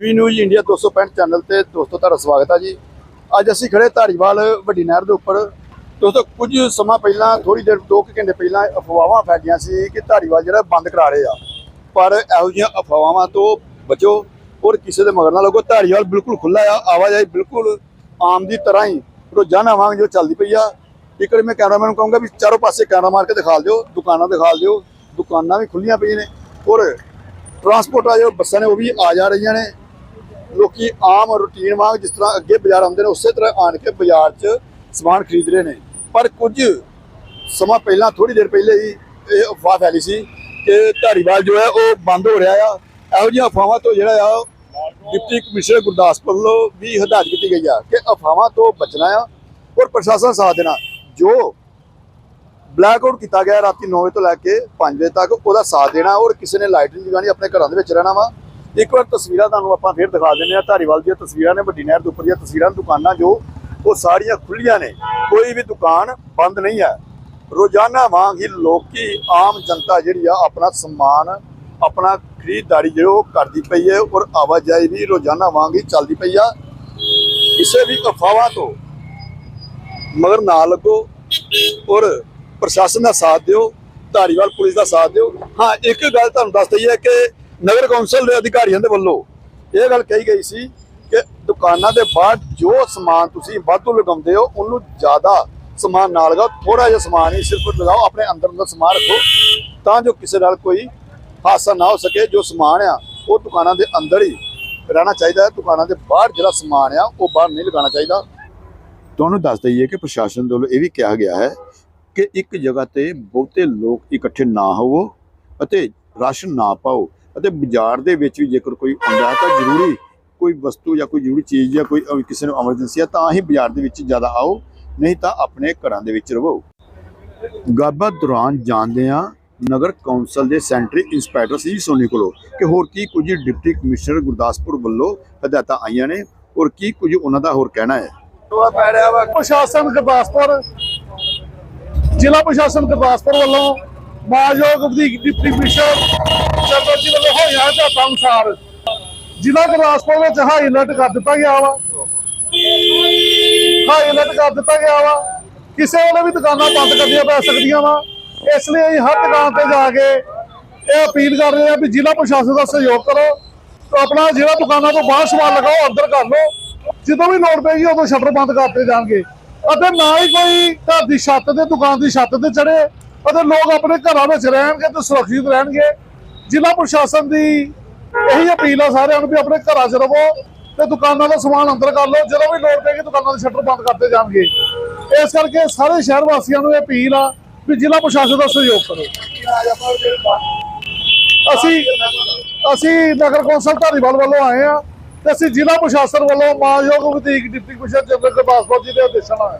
ਵੀ news India 265 channel ਤੇ ਦੋਸਤੋ ਤੁਹਾਡਾ ਸਵਾਗਤ ਹੈ ਜੀ। ਅੱਜ ਅਸੀਂ ਖੜੇ ਧਾਰੀਵਾਲ ਵੱਡੀ ਨਹਿਰ ਦੇ ਉੱਪਰ। ਦੋਸਤੋ ਕੁਝ ਸਮਾਂ ਪਹਿਲਾਂ ਥੋੜੀ ਦੇਰ 2 ਘੰਟੇ ਪਹਿਲਾਂ ਅਫਵਾਹਾਂ ਫੈਲੀਆਂ ਸੀ ਕਿ ਧਾਰੀਵਾਲ ਜਿਹੜਾ ਬੰਦ ਕਰਾ ਰਹੇ ਆ। ਪਰ ਇਹੋ ਜਿਹੀਆਂ ਅਫਵਾਹਾਂ ਤੋਂ ਬਚੋ ਔਰ ਕਿਸੇ ਦੇ ਮਗਰ ਨਾ ਲੱਗੋ। ਧਾਰੀਵਾਲ ਬਿਲਕੁਲ ਖੁੱਲਾ ਆ, ਆਵਾਜਾਈ ਬਿਲਕੁਲ ਆਮ ਦੀ ਤਰ੍ਹਾਂ ਹੀ ਰੋਜ਼ਾਨਾ ਵਾਂਗ ਜੋ ਚੱਲਦੀ ਪਈ ਆ। ਇੱਕ ਵਾਰੀ ਮੈਂ ਕੈਮਰਾਮੈਨ ਨੂੰ ਕਹੂੰਗਾ ਵੀ ਚਾਰੋਂ ਪਾਸੇ ਕੈਮਰਾ ਮਾਰ ਕੇ ਦਿਖਾ ਦਿਓ, ਦੁਕਾਨਾਂ ਦਿਖਾ ਦਿਓ, ਦੁਕਾਨਾਂ ਵੀ ਖੁੱਲੀਆਂ ਪਈਆਂ ਨੇ ਔਰ ਟਰਾਂਸਪੋਰਟ ਆ ਜੋ ਬੱਸਾਂ ਨੇ ਉਹ ਵੀ ਆ ਜਾ ਰਹੀਆਂ ਨੇ। ਲੋਕੀ ਆਮ ਰੂਟੀਨ ਵਾਂਗ ਜਿਸ ਤਰ੍ਹਾਂ ਅੱਗੇ ਬਾਜ਼ਾਰ ਆਉਂਦੇ ਨੇ, ਉਸੇ ਤਰ੍ਹਾਂ ਆਣ ਕੇ ਬਾਜ਼ਾਰ 'ਚ ਸਮਾਨ ਖਰੀਦ ਰਹੇ ਨੇ। ਪਰ ਕੁਝ ਸਮਾਂ ਪਹਿਲਾਂ ਥੋੜੀ ਦੇਰ ਪਹਿਲੇ ਹੀ ਇਹ ਅਫਵਾਹ ਫੈਲੀ ਸੀ ਕਿ ਧਾਰੀਵਾਲ ਜੋ ਹੈ, ਉਹ ਬੰਦ ਹੋ ਰਿਹਾ ਆ। ਇਹੋ ਜਿਹੀਆਂ ਅਫਵਾਹਾਂ ਤੋਂ ਜਿਹੜਾ ਆ, ਡਿਪਟੀ ਕਮਿਸ਼ਨਰ ਗੁਰਦਾਸਪੁਰ ਵੱਲੋਂ ਵੀ ਹਦਾਇਤ ਕੀਤੀ ਗਈ ਆ ਕਿ ਅਫਵਾਹਾਂ ਤੋਂ ਬਚਣਾ ਆ ਔਰ ਪ੍ਰਸ਼ਾਸਨ ਸਾਥ ਦੇਣਾ। ਜੋ ਬਲੈਕ ਆਊਟ ਕੀਤਾ ਗਿਆ ਰਾਤੀ 9 ਵਜੇ ਤੋਂ ਲੈ ਕੇ 5 ਵਜੇ ਤੱਕ, ਉਹਦਾ ਸਾਥ ਦੇਣਾ ਔਰ ਕਿਸੇ ਨੇ ਲਾਈਟ ਨਹੀਂ ਜਗਾਣੀ ਆਪਣੇ ਘਰਾਂ ਦੇ ਵਿੱਚ ਰਹਿਣਾ ਵਾ। ਇੱਕ ਵਾਰ ਤਸਵੀਰਾਂ ਤੁਹਾਨੂੰ ਆਪਾਂ ਫੇਰ ਦਿਖਾ ਦਿੰਦੇ ਆ ਧਾਰੀਵਾਲ ਦੀਆਂ ਤਸਵੀਰਾਂ ਨੇ, ਵੱਡੀ ਨਹਿਰ ਦੇ ਉੱਪਰ ਦੀਆਂ ਤਸਵੀਰਾਂ ਦੁਕਾਨਾਂ ਜੋ, ਉਹ ਸਾਰੀਆਂ ਖੁੱਲੀਆਂ ਨੇ। ਕੋਈ ਵੀ ਦੁਕਾਨ ਬੰਦ ਨਹੀਂ ਹੈ। ਰੋਜ਼ਾਨਾ ਵਾਂਗ ਹੀ ਲੋਕੀ, ਆਮ ਜਨਤਾ ਜਿਹੜੀ ਆ, ਆਪਣਾ ਸਮਾਨ, ਆਪਣਾ ਖਰੀਦਦਾਰੀ ਜਿਹੜੀ ਉਹ ਕਰਦੀ ਪਈ ਹੈ ਔਰ ਆਵਾਜਾਈ ਵੀ ਰੋਜ਼ਾਨਾ ਵਾਂਗ ਹੀ ਚੱਲਦੀ ਪਈ ਆ। ਕਿਸੇ ਵੀ ਅਫਵਾਹਾਂ ਤੋਂ ਮਗਰ ਨਾ ਲੱਗੋ ਔਰ ਪ੍ਰਸ਼ਾਸਨ ਦਾ ਸਾਥ ਦਿਓ, ਧਾਰੀਵਾਲ ਪੁਲਿਸ ਦਾ ਸਾਥ ਦਿਓ। ਹਾਂ, ਇੱਕ ਗੱਲ ਤੁਹਾਨੂੰ ਦੱਸ ਦਈਏ ਕਿ ਨਗਰ ਕੌਂਸਲ ਦੇ ਅਧਿਕਾਰੀਆਂ ਦੇ ਵੱਲੋਂ ਇਹ ਗੱਲ ਕਹੀ ਗਈ ਸੀ ਕਿ ਦੁਕਾਨਾਂ ਦੇ ਬਾਹਰ ਜੋ ਸਮਾਨ ਤੁਸੀਂ ਵਾਧੂ ਲਗਾਉਂਦੇ ਹੋ, ਉਹਨੂੰ ਜ਼ਿਆਦਾ ਸਮਾਨ ਨਾ ਲਗਾਓ ਥੋੜਾ ਜਿਹਾ ਸਮਾਨ ਹੀ ਸਿਰਫ ਲਗਾਓ, ਆਪਣੇ ਅੰਦਰ ਅੰਦਰ ਸਮਾਨ ਰੱਖੋ, ਤਾਂ ਜੋ ਕਿਸੇ ਨਾਲ ਕੋਈ ਹਾਦਸਾ ਨਾ ਹੋ ਸਕੇ। ਜੋ ਸਮਾਨ ਆ, ਉਹ ਦੁਕਾਨਾਂ ਦੇ ਅੰਦਰ ਹੀ ਰਹਿਣਾ ਚਾਹੀਦਾ ਹੈ। ਦੁਕਾਨਾਂ ਦੇ ਬਾਹਰ ਜਿਹੜਾ ਸਮਾਨ ਆ, ਉਹ ਬਾਹਰ ਨਹੀਂ ਲਗਾਉਣਾ ਚਾਹੀਦਾ। ਤੁਹਾਨੂੰ ਦੱਸ ਦਈਏ ਕਿ ਪ੍ਰਸ਼ਾਸਨ ਦੇ ਵੱਲੋਂ ਇਹ ਵੀ ਕਿਹਾ ਗਿਆ ਹੈ ਕਿ ਇੱਕ ਜਗ੍ਹਾ ਤੇ ਬਹੁਤੇ ਲੋਕ ਇਕੱਠੇ ਨਾ ਹੋਵੋ ਅਤੇ ਰਾਸ਼ਨ ਨਾ ਪਾਓ। ਅਤੇ ਬਾਜ਼ਾਰ ਦੇ ਵਿੱਚ ਵੀ ਜੇਕਰ ਕੋਈ ਆਉਂਦਾ ਤਾਂ ਜ਼ਰੂਰੀ ਕੋਈ ਵਸਤੂ ਜਾਂ ਕੋਈ ਜ਼ਰੂਰੀ ਚੀਜ਼ ਜਾਂ ਕੋਈ ਕਿਸੇ ਨੂੰ ਐਮਰਜੈਂਸੀ ਹੈ ਤਾਂ ਹੀ ਬਾਜ਼ਾਰ ਦੇ ਵਿੱਚ ਜ਼ਿਆਦਾ ਆਓ, ਨਹੀਂ ਤਾਂ ਆਪਣੇ ਘਰਾਂ ਦੇ ਵਿੱਚ ਰਹੋ ਗੱਲਬਾਤ ਦੌਰਾਨ ਜਾਣਦੇ ਹਾਂ ਨਗਰ ਕੌਂਸਲ ਦੇ ਸੈਂਟਰੀ ਇੰਸਪੈਕਟਰ ਸੀ ਸੋਨੀ ਕੋਲੋਂ ਕਿ ਹੋਰ ਕੀ ਕੁਝ ਡਿਪਟੀ ਕਮਿਸ਼ਨਰ ਗੁਰਦਾਸਪੁਰ ਵੱਲੋਂ ਹਦਾਇਤਾਂ ਆਈਆਂ ਨੇ ਔਰ ਕੀ ਕੁਝ ਉਹਨਾਂ ਦਾ ਹੋਰ ਕਹਿਣਾ ਹੈ। ਪ੍ਰਸ਼ਾਸਨ ਗੁਰਦਾਸਪੁਰ, ਜ਼ਿਲ੍ਹਾ ਪ੍ਰਸ਼ਾਸਨ ਗੁਰਦਾਸਪੁਰ ਵੱਲੋਂ ਮਾਜੋਗ ਵਧੀਕ ਡਿਪਟੀ ਕਮਿਸ਼ਨਰ ਚੰਦਰ ਜੀ ਵੱਲੋਂ ਹੋਈਆਂ ਹਦਾਇਤਾਂ ਅਨੁਸਾਰ ਜ਼ਿਲ੍ਹਾ ਗੁਰਦਾਸਪੁਰ ਵਿੱਚ ਹਾਈ ਅਲਰਟ ਕਰ ਦਿੱਤਾ ਗਿਆ ਵਾ। ਹਾਈ ਅਲਰਟ ਕਰ ਦਿੱਤਾ ਗਿਆ ਵਾ। ਕਿਸੇ ਵੇਲੇ ਵੀ ਦੁਕਾਨਾਂ ਬੰਦ ਕਰਨੀਆਂ ਪੈ ਸਕਦੀਆਂ ਵਾ। ਇਸ ਲਈ ਅਸੀਂ ਹਰ ਦੁਕਾਨ ਤੇ ਜਾ ਕੇ ਇਹ ਅਪੀਲ ਕਰ ਰਹੇ ਆ ਵੀ ਜ਼ਿਲ੍ਹਾ ਪ੍ਰਸ਼ਾਸਨ ਦਾ ਸਹਿਯੋਗ ਕਰੋ। ਆਪਣਾ ਜਿਹੜਾ ਦੁਕਾਨਾਂ ਤੋਂ ਬਾਹਰ ਸਮਾਨ ਲਗਾਓ ਅੰਦਰ ਕਰ ਲਓ। ਜਦੋਂ ਵੀ ਲੋੜ ਪੈਗੀ ਉਦੋਂ ਸ਼ਟਰ ਬੰਦ ਕਰਤੇ ਜਾਣਗੇ। ਅਤੇ ਨਾ ਹੀ ਕੋਈ ਘਰ ਦੀ ਛੱਤ ਤੇ, ਦੁਕਾਨ ਦੀ ਛੱਤ ਤੇ ਚੜੇ ਅਤੇ ਲੋਕ ਆਪਣੇ ਘਰਾਂ ਵਿੱਚ ਰਹਿਣਗੇ ਤੇ ਸੁਰੱਖਿਅਤ ਰਹਿਣਗੇ। ਜ਼ਿਲ੍ਹਾ ਪ੍ਰਸ਼ਾਸਨ ਦੀ ਇਹੀ ਅਪੀਲ ਆ ਸਾਰਿਆਂ ਨੂੰ ਵੀ ਆਪਣੇ ਘਰਾਂ 'ਚ ਰਵੋ ਤੇ ਦੁਕਾਨਾਂ ਦਾ ਸਮਾਨ ਅੰਦਰ ਕਰ ਲਓ। ਜਦੋਂ ਵੀ ਲੋੜ ਪੈਗੀ ਦੁਕਾਨਾਂ ਦੇ ਸ਼ਟਰ ਬੰਦ ਕਰਤੇ ਜਾਣਗੇ। ਇਸ ਕਰਕੇ ਸਾਰੇ ਸ਼ਹਿਰ ਵਾਸੀਆਂ ਨੂੰ ਇਹ ਅਪੀਲ ਆ ਵੀ ਜ਼ਿਲ੍ਹਾ ਪ੍ਰਸ਼ਾਸਨ ਦਾ ਸਹਿਯੋਗ ਕਰੋ। ਅਸੀਂ ਅਸੀਂ ਨਗਰ ਕੌਂਸਲ ਧਾਰੀਵਾਲ ਵੱਲੋਂ ਆਏ ਆ ਤੇ ਅਸੀਂ ਜ਼ਿਲ੍ਹਾ ਪ੍ਰਸ਼ਾਸਨ ਵੱਲੋਂ ਮਾਨਯੋਗ ਵਧੀਕ deputy commissioner general Gurdaspur ji ਦੇ ਆਦੇਸ਼ਾਂ ਨਾਲ